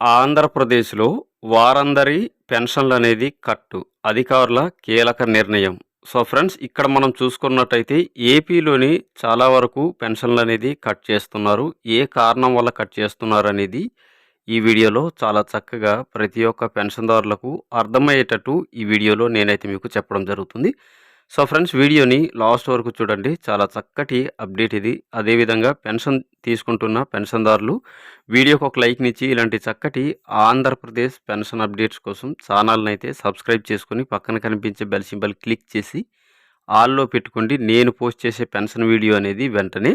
ఆంధ్రప్రదేశ్లో వారందరి పెన్షన్లు అనేది కట్టు అధికారుల కీలక నిర్ణయం. సో ఫ్రెండ్స్ ఇక్కడ మనం చూసుకున్నట్టయితే ఏపీలోని చాలా వరకు పెన్షన్లు అనేది కట్ చేస్తున్నారు. ఏ కారణం వల్ల కట్ చేస్తున్నారు అనేది ఈ వీడియోలో చాలా చక్కగా ప్రతి ఒక్క పెన్షన్దారులకు అర్థమయ్యేటట్టు ఈ వీడియోలో నేనైతే మీకు చెప్పడం జరుగుతుంది. సో ఫ్రెండ్స్ వీడియోని లాస్ట్ వరకు చూడండి. చాలా చక్కటి అప్డేట్ ఇది. అదేవిధంగా పెన్షన్ తీసుకుంటున్న పెన్షన్దారులు వీడియోకి ఒక లైక్నిచ్చి ఇలాంటి చక్కటి ఆంధ్రప్రదేశ్ పెన్షన్ అప్డేట్స్ కోసం ఛానల్ని అయితే సబ్స్క్రైబ్ చేసుకుని పక్కన కనిపించే బెల్ సింబల్ క్లిక్ చేసి ఆల్లో పెట్టుకోండి. నేను పోస్ట్ చేసే పెన్షన్ వీడియో అనేది వెంటనే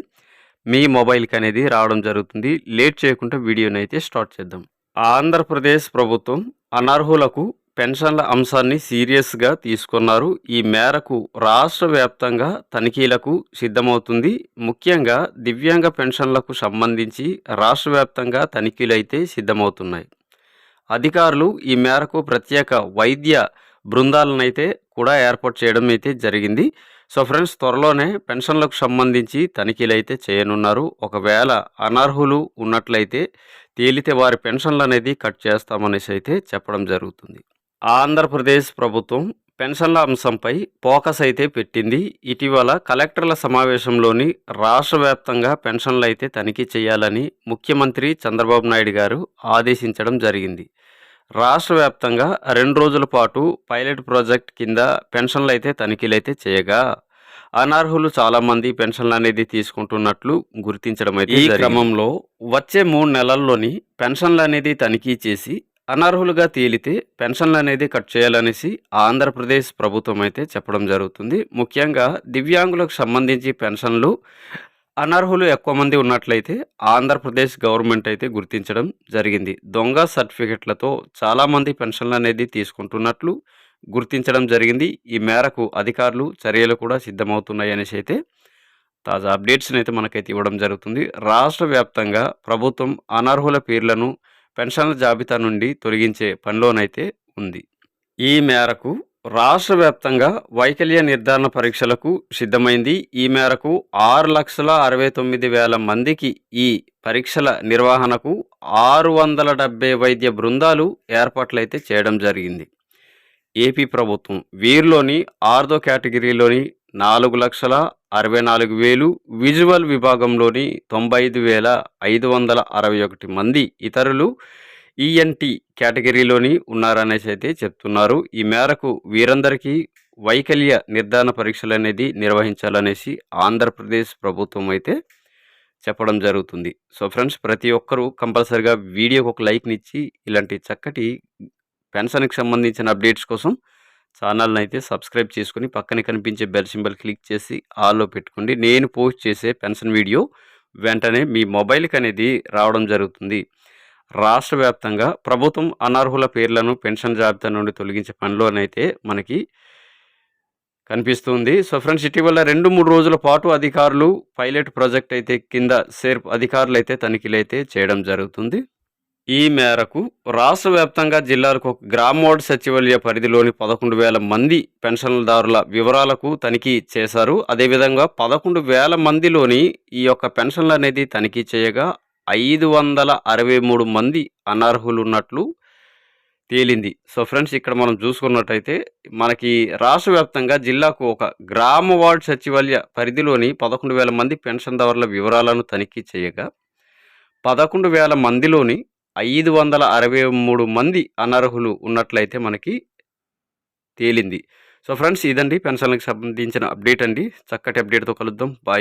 మీ మొబైల్కి అనేది రావడం జరుగుతుంది. లేట్ చేయకుండా వీడియోని అయితే స్టార్ట్ చేద్దాం. ఆంధ్రప్రదేశ్ ప్రభుత్వం అనర్హులకు పెన్షన్ల అంశాన్ని సీరియస్గా తీసుకున్నారు. ఈ మేరకు రాష్ట్ర వ్యాప్తంగా తనిఖీలకు సిద్ధమవుతుంది. ముఖ్యంగా దివ్యాంగ పెన్షన్లకు సంబంధించి రాష్ట్ర వ్యాప్తంగా తనిఖీలు అయితే సిద్ధమవుతున్నాయి. అధికారులు ఈ మేరకు ప్రత్యేక వైద్య బృందాలను అయితే కూడా ఏర్పాటు చేయడం అయితే జరిగింది. సో ఫ్రెండ్స్ త్వరలోనే పెన్షన్లకు సంబంధించి తనిఖీలు అయితే చేయనున్నారు. ఒకవేళ అనర్హులు ఉన్నట్లయితే తేలితే వారి పెన్షన్లు అనేది కట్ చేస్తామనేసి అయితే చెప్పడం జరుగుతుంది. ఆంధ్రప్రదేశ్ ప్రభుత్వం పెన్షన్ల అంశంపై ఫోకస్ అయితే పెట్టింది. ఇటీవల కలెక్టర్ల సమావేశంలోని రాష్ట్ర వ్యాప్తంగా పెన్షన్లు అయితే తనిఖీ చేయాలని ముఖ్యమంత్రి చంద్రబాబు నాయుడు గారు ఆదేశించడం జరిగింది. రాష్ట్ర వ్యాప్తంగా రెండు రోజుల పాటు పైలట్ ప్రాజెక్ట్ కింద పెన్షన్లు అయితే తనిఖీలు అయితే చేయగా అనర్హులు చాలామంది పెన్షన్లు అనేది తీసుకుంటున్నట్లు గుర్తించడం అయితే ఈ క్రమంలో వచ్చే మూడు నెలల్లోని పెన్షన్లు అనేది తనిఖీ చేసి అనర్హులుగా తేలితే పెన్షన్లు అనేది కట్ చేయాలనేసి ఆంధ్రప్రదేశ్ ప్రభుత్వం అయితే చెప్పడం జరుగుతుంది. ముఖ్యంగా దివ్యాంగులకు సంబంధించి పెన్షన్లు అనర్హులు ఎక్కువ మంది ఉన్నట్లయితే ఆంధ్రప్రదేశ్ గవర్నమెంట్ అయితే గుర్తించడం జరిగింది. దొంగ సర్టిఫికెట్లతో చాలామంది పెన్షన్లు అనేది తీసుకుంటున్నట్లు గుర్తించడం జరిగింది. ఈ మేరకు అధికారులు చర్యలు కూడా సిద్ధమవుతున్నాయి అనేసి అయితే తాజా అప్డేట్స్ని అయితే మనకైతే ఇవ్వడం జరుగుతుంది. రాష్ట్ర వ్యాప్తంగా ప్రభుత్వం అనర్హుల పేర్లను పెన్షన్ల జాబితా నుండి తొలగించే పనిలోనైతే ఉంది. ఈ మేరకు రాష్ట్ర వ్యాప్తంగా వైకల్య నిర్ధారణ పరీక్షలకు సిద్ధమైంది. ఈ మేరకు ఆరు లక్షల అరవై తొమ్మిది వేల మందికి ఈ పరీక్షల నిర్వహణకు ఆరు వందల డెబ్బై వైద్య బృందాలు ఏర్పాట్లయితే చేయడం జరిగింది. ఏపీ ప్రభుత్వం వీరిలోని ఆర్దో కేటగిరీలోని నాలుగు లక్షల అరవై నాలుగు వేలు విజువల్ విభాగంలోని తొంభై ఐదు వేల ఐదు వందల అరవై ఒకటి మంది ఇతరులు ఈఎన్టీ కేటగిరీలోని ఉన్నారనేసి అయితే చెప్తున్నారు. ఈ మేరకు వీరందరికీ వైకల్య నిర్ధారణ పరీక్షలు అనేది నిర్వహించాలనేసి ఆంధ్రప్రదేశ్ ప్రభుత్వం అయితే చెప్పడం జరుగుతుంది. సో ఫ్రెండ్స్ ప్రతి ఒక్కరూ కంపల్సరిగా వీడియోకి ఒక లైక్నిచ్చి ఇలాంటి చక్కటి పెన్షన్కి సంబంధించిన అప్డేట్స్ కోసం ఛానల్ని అయితే సబ్స్క్రైబ్ చేసుకుని పక్కన కనిపించే బెల్ సింబల్ క్లిక్ చేసి ఆల్లో పెట్టుకోండి. నేను పోస్ట్ చేసే పెన్షన్ వీడియో వెంటనే మీ మొబైల్కి అనేది రావడం జరుగుతుంది. రాష్ట్ర వ్యాప్తంగా ప్రభుత్వం అనర్హుల పేర్లను పెన్షన్ జాబితా నుండి తొలగించే పనిలోనైతే మనకి కనిపిస్తుంది. సో ఫ్రెండ్స్ ఇటీవల రెండు మూడు రోజుల పాటు అధికారులు పైలట్ ప్రాజెక్ట్ అయితే కింద సేర్ప్ అధికారులు అయితే తనిఖీలు అయితే చేయడం జరుగుతుంది. ఈ మేరకు రాష్ట్ర వ్యాప్తంగా జిల్లాలకు ఒక గ్రామ సచివాలయ పరిధిలోని పదకొండు వేల మంది పెన్షన్దారుల వివరాలకు తనిఖీ చేశారు. అదేవిధంగా పదకొండు వేల మందిలోని ఈ యొక్క పెన్షన్లు అనేది తనిఖీ చేయగా ఐదు వందల అరవై మూడు మంది అనర్హులు ఉన్నట్లు తేలింది. సో ఫ్రెండ్స్ ఇక్కడ మనం చూసుకున్నట్టయితే మనకి రాష్ట్ర వ్యాప్తంగా జిల్లాకు ఒక గ్రామ వార్డ్ సచివాలయ పరిధిలోని పదకొండు వేల మంది పెన్షన్దారుల వివరాలను తనిఖీ చేయగా పదకొండు వేల మందిలోని ఐదు వందల అరవై మూడు మంది అనర్హులు ఉన్నట్లయితే మనకి తేలింది. సో ఫ్రెండ్స్ ఇదండి. పెన్షన్లకు సంబంధించిన అప్డేట్ అండి. చక్కటి అప్డేట్తో కలుద్దాం. బాయ్.